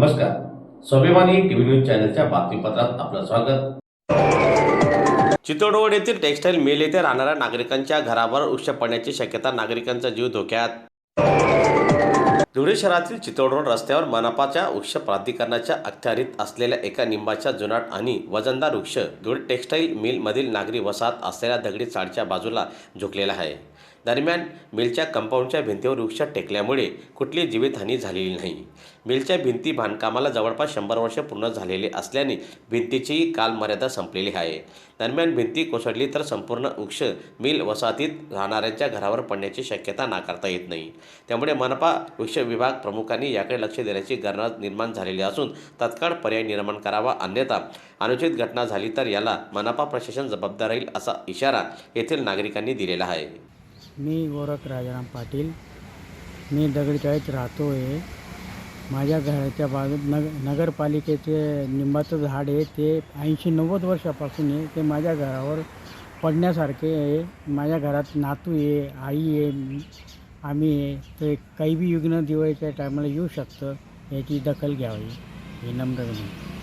नमस्कार. स्वाभिमानी TV news चॅनलच्या बातमीपत्रात आपलं स्वागत. चितोडवड येथील टेक्सटाईल मिल येथे राहणाऱ्या नागरिकांच्या घरावर वृक्ष पडण्याची शक्यता नागरिकांचा जीव धोक्यात. धुळे शहरातील चितोडरोड रस्त्यावर मनपाच्या वृक्ष प्राधिकरणाच्या अखत्यारीत असलेल्या एका निंबाच्या जुनाट आणि वजनदार वृक्ष धुळे टेक्सटाईल मिलमधील नागरी वसाहत असलेल्या दगडी चाळच्या बाजूला झुकलेला आहे. दरम्यान मिलच्या कंपाऊंडच्या भिंतीवर वृक्ष टेकल्यामुळे कुठली जीवितहानी झालेली नाही. मिलच्या भिंती बांधकामाला जवळपास शंभर वर्ष पूर्ण झालेले असल्याने भिंतीचीही कालमर्यादा संपलेली आहे. दरम्यान भिंती कोसळली तर संपूर्ण वृक्ष मिल वसाहतीत राहणाऱ्यांच्या घरावर पडण्याची शक्यता नाकारता येत नाही. त्यामुळे मनपा वृक्ष विभाग प्रमुखांनी याकडे लक्ष देण्याची गरज निर्माण झालेली असून तत्काळ पर्याय निर्माण करावा अन्यथा अनुचित घटना झाली तर याला मनपा प्रशासन जबाबदार राहील असा इशारा येथील नागरिकांनी दिलेला आहे. मी गोरख राजाराम पाटील. मी दगडीचाळीत राहतो आहे माझ्या घराच्या बाजूत नग नगरपालिकेचे निंबाचं झाड आहे ते ऐंशी नव्वद वर्षापासून आहे. ते माझ्या घरावर पडण्यासारखे आहे. माझ्या घरात नातू आहे आई आहे आम्ही आहे. ते काही बी युग्न दिवाळीच्या टायमाला येऊ शकतं याची दखल घ्यावी हे नम्र विनंती.